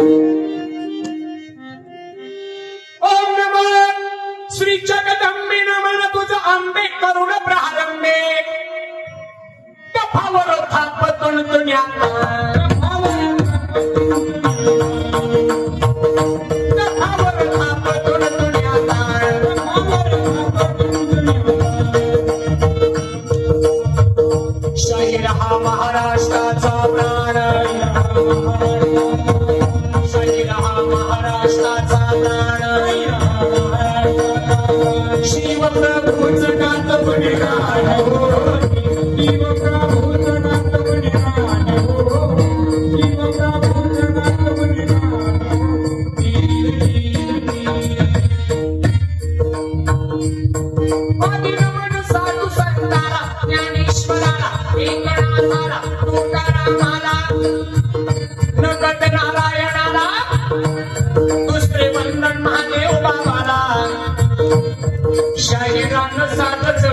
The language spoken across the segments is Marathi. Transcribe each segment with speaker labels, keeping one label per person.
Speaker 1: ओम नम श्री जगदंबे नमन तुझ आंबे करुण प्रारंभे. कफावर थाप तुणतुण्यात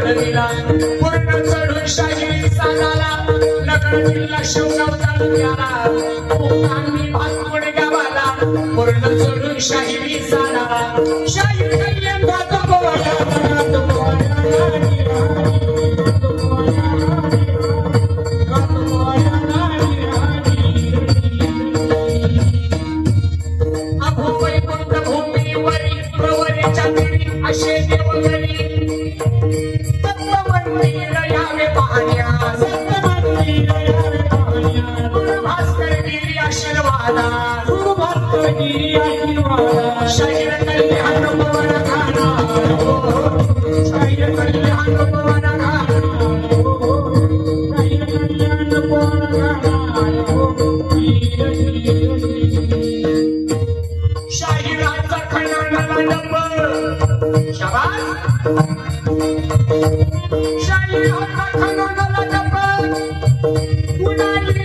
Speaker 1: साथ चढविला पूर्ण चढून शाहिरी साधाला नगर जिल्हा शिवगाव तालुक्याला. कोकणांनी भातकुड गावाला. पूर्ण चढून शाहिरी साधाला शाहीर कल्याण गातो गोवाला,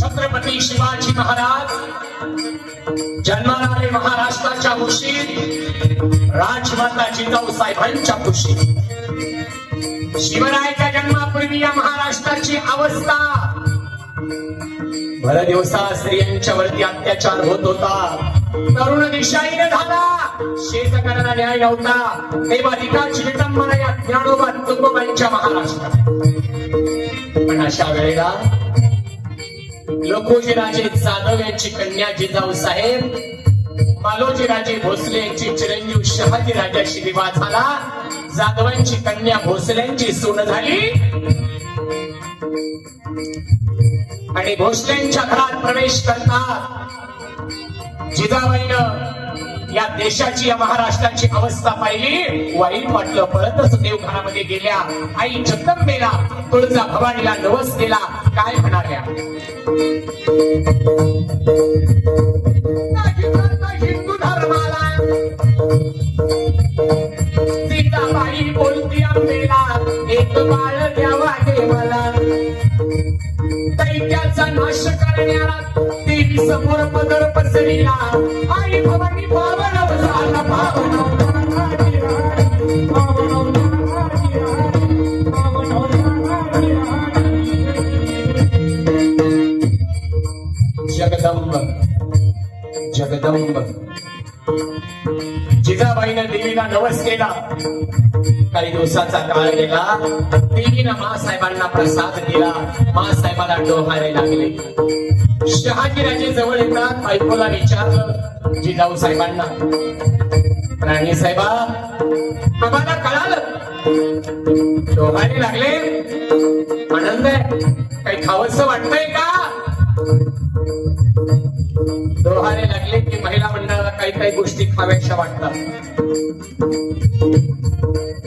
Speaker 1: छत्रपती शिवाजी महाराज जन्माला महाराष्ट्राच्या कुशीत राजमाता जिजाऊ साहेबांच्या कुशीत शिवरायाच्या जन्मापूर्वी या महाराष्ट्राची अवस्था. भर दिवसा स्त्रियांच्या वरती अत्याचार होत होता. तरुण दिशाईने झाला शेतकऱ्याला न्याय नव्हता. देवाधिकाची विटंबना या ज्ञानोबा तुकोबांच्या महाराष्ट्रात. पण अशा वेळेला लोकोजीराजे जाधव यांची कन्या जिजाऊ साहेब मालोजीराजे भोसले यांची चिरंजीव शहाजी राजाशी विवाह झाला. जाधवांची कन्या भोसल्यांची सून झाली. आणि भोसल्यांच्या घरात प्रवेश करतात जिजाबाईनं या देशाची या महाराष्ट्राची अवस्था पाहिली. वाईट वाटलं परतच देवघरामध्ये गेल्या. आई जगदंबेला तुळजा भवानीला नवस केला. काय म्हणाल्या? नाही हिंदू धर्माला. सीताबाई बोलती आंबेला एक बाळ द्यावा देवाला. दैत्याचा नाश करण्याला देवी समोर पदर पसरला आई भवानी पावन झाला पावन जगदंब जगदंब. जिजाबाईनं देवीला नवस केला. काही दिवसाचा काळ गेला. देवीनं मासाहेबांना प्रसाद दिला. मासाहेबाला डोहारे लागले. शहाजीराजे जवळ येतात बायकोला विचारलं जिजाऊ साहेबांना. राणी साहेबा आम्हाला कळालं? डोहाळे लागले. आनंद आहे. काही खावस वाटतंय का? डोहाळे लागले की महिला मंडळाला काही काही गोष्टी खाव्याशा वाटतात.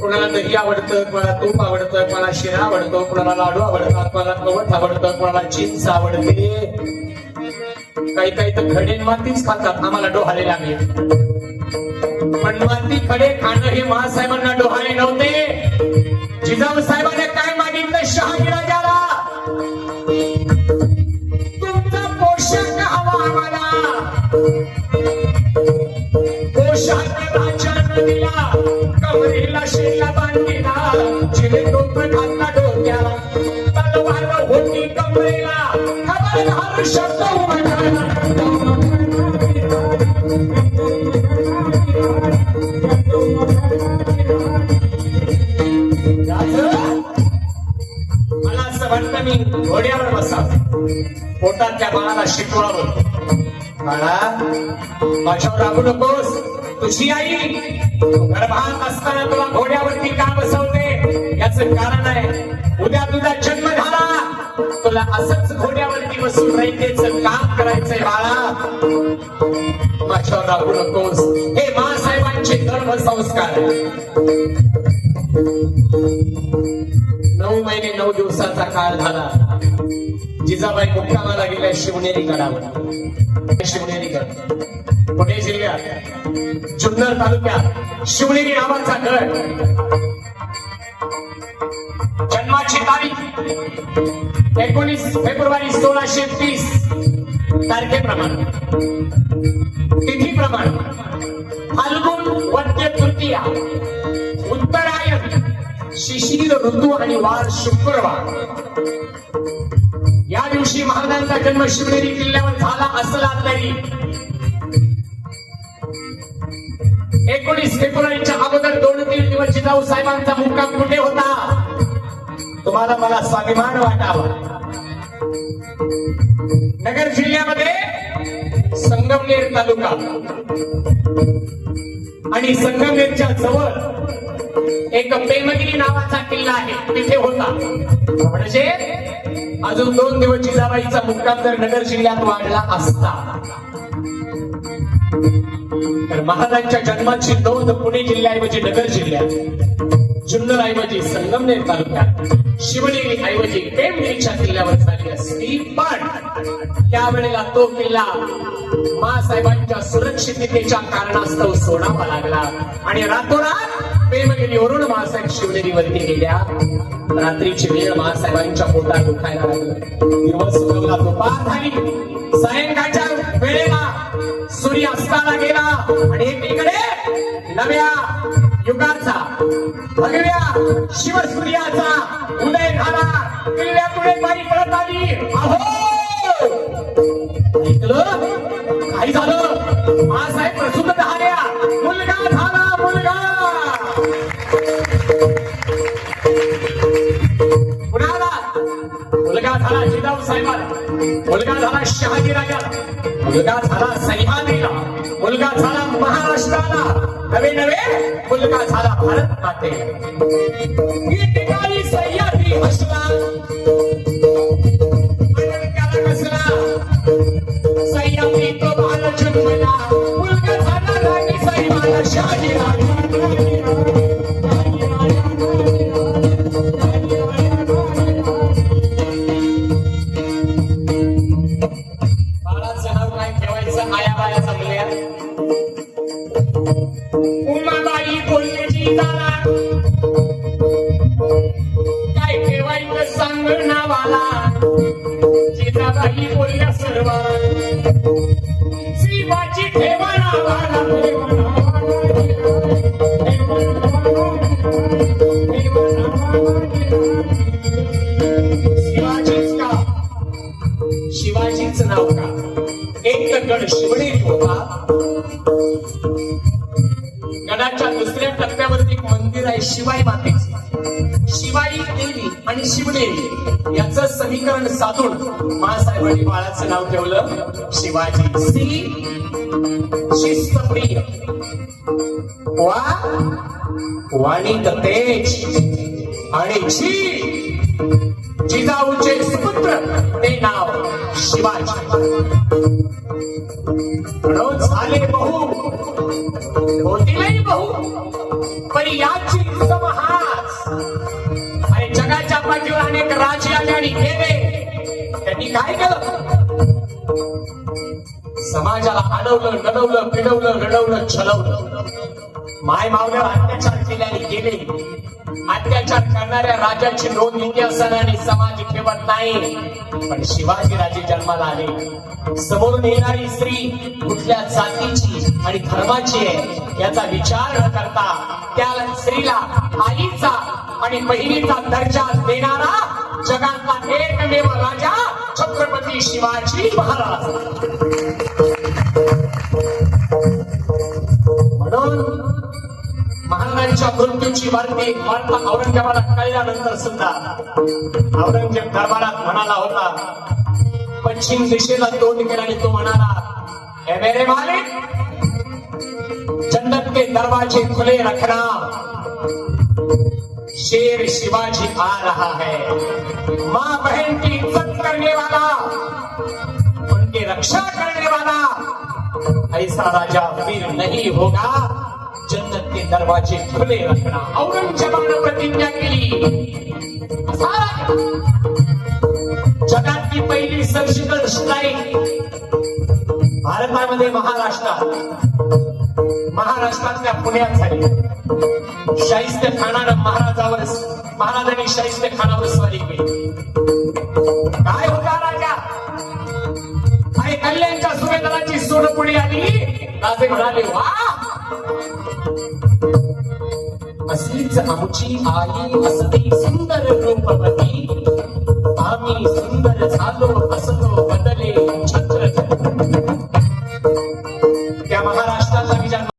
Speaker 1: कोणाला दही आवडतं कोणाला तूप आवडतं कोणाला शिरा आवडतो कोणाला लाडू आवडतात कोणाला कवट आवडतं कोणाला चिंच आवडते. काही काही तर खडे मातीच खातात आम्हाला डोहाले लागले. पण माती खडे खाणं हे महासाहेबांना डोहाळे नव्हते. दिला कमरेला शेला बांधिला चिले टोप घातला डोक्याला. तलवार होती कमरेला खबरदार शब्द मला असं वाटतं मी घोड्यावर बसावं. पोटात त्या बाळाला शिकवावं. बाळा माझ्यावर राबू नकोस. तुझी आई गर्भात असताना तुला घोड्यावरती का बसवते? याच कारण आहे उद्या तुझा जन्म झाला. तुला असंच घोड्यावरती बसून राहायचं काम करायचंय बाळा. माझ्यावर राहू नकोस. हे मासाहेबांचे धर्म संस्कार नऊ महिने नऊ दिवसाचा काळ झाला. जिजाबाई मुक्कामाला गेल्या? शिवनेरी गडावर. शिवनेरी गड. पुणे जिल्ह्यात जुन्नर तालुक्यात शिवनेरी नावाचा गड. जन्माची तारीख एकोणीस फेब्रुवारी सोळाशे तीस तारखेप्रमाणे. तिथीप्रमाणे फाल्गुन वद्य तृतीया उत्तरायण शिशिर ऋतू आणि वार शुक्रवार. या दिवशी महाराजांचा जन्म शिवनेरी किल्ल्यावर झाला असला तरी एकोणीस फेब्रुवारीच्या अगोदर दोन तीन दिवस जिजाऊ साहेबांचा मुक्काम कुठे होता? तुम्हाला मला स्वाभिमान वाटावा. नगर जिल्ह्यामध्ये संगमनेर तालुका आणि संगमनेरच्या जवळ एक पेमगिरी नावाचा किल्ला आहे. तिथे होता. म्हणजे अजून दोन दिवस जिजाबाईचा मुक्काम जर नगर जिल्ह्यात वाढला असता. तर महाराजांच्या जन्माची नोंद पुणे जिल्ह्याऐवजी नगर जिल्ह्यात जुन्नर ऐवजी संगमनेर तालुक्यात शिवनेरी ऐवजी पेमगिरीच्या किल्ल्यावर झाली असती. पण त्यावेळेला तो किल्ला मासाहेबांच्या सुरक्षिततेच्या कारणास्तव सोडावा लागला. आणि रातोरात पेमगिरीवरून मासाहेब शिवनेरीवरती गेल्या. रात्रीची वेळ मासाहेबांच्या पोटात दुखायला लागलं. दिवस उगवला झाली सायंकाळच्या वेळेला सूर्य अस्ताला गेला. आणि एकीकडे नव्या युगाचा भगव्या शिवसूर्याचा उदय झाला. किल्ल्यापुढे पाणी पडत आली. अहो! ऐकलं? काय झालं? मासाहेब प्रसूत झाल्या. मुलगा झाला मुलगा! कुणाला? मुलगा झाला जिजाऊ साहेबाला. मुलगा झाला शहाजी राजाला मुलगा झाला सह्याद्रीला मुलगा झाला महाराष्ट्राला. नवे नवे मुलगा झाला भारत माते ही काय ठेवायचं जमल्या उमाबाई बोलले जिजाला काय ठेवायचं सांग नावाला. जिजाबाई बोलल्या सर्वाला शिवाची ठेवा नावाला. शिवणी ठेवला गडाच्या दुसऱ्या टप्प्यावरती एक मंदिर आहे शिवाई मातेचे. शिवाई देवी आणि शिवदेवी याच समीकरण साधून महासाहेबांनी बाळाचं नाव ठेवलं शिवाजी. सी. शिस्तप्रिय. वा. वाणी तेज आणि जिजाऊचे सुपुत्र ते नाव शिवाजी. म्हणून झाले बहु. होतीलही बहु. पण याची समहास. आणि जगाच्या पाठीवर अनेक राजे आले आणि गेले. त्यांनी काय केलं? समाजाला अडवलं नडवलं पिडवलं रडवलं छलवलं. माय मावल्यावर अत्याचार केल्याने गेले. अत्याचार करणाऱ्या राजाची नोंद इतिहासाने आणि समाज ठेवत नाही. पण शिवाजी राजे जन्माला आले. समोरून येणारी स्त्री कुठल्या जातीची आणि धर्माची आहे याचा विचार न करता त्या स्त्रीला आईचा आणि बहिणीचा दर्जा देणारा जगातला एकमेव राजा छत्रपती शिवाजी महाराज. त्यांच्या मृत्यूची बातमी वार्ता औरंगजेबाला कळल्यानंतर सुद्धा औरंगजेब दरबारात म्हणाला होता पश्चिम दिशेला तोंड केला आणि तो म्हणाला हे मेरे मालिक जन्नत के दरवाजे खुले रखना शेर शिवाजी आ रहा है माँ बहन की इज्जत करने वाला उनकी रक्षा करने वाला ऐसा राजा फिर नहीं होगा। जन्नतचे दरवाजे खुले असणार औरंगजेबानं प्रतिज्ञा केली. जगातली पहिली सर्जिकल स्ट्राईक भारतामध्ये महाराष्ट्रात महाराष्ट्रातल्या पुण्यात झाली शाहिस्ते खानानं महाराजावर महाराजांनी शाहिस्ते खानावर स्वारी केली. काय होता राजा? आणि कल्याणच्या सुभेदाराची सोडपुडी आली. राजे म्हणाले वा असलीच आमची आई असती सुंदर रूपवती आम्ही सुंदर झालो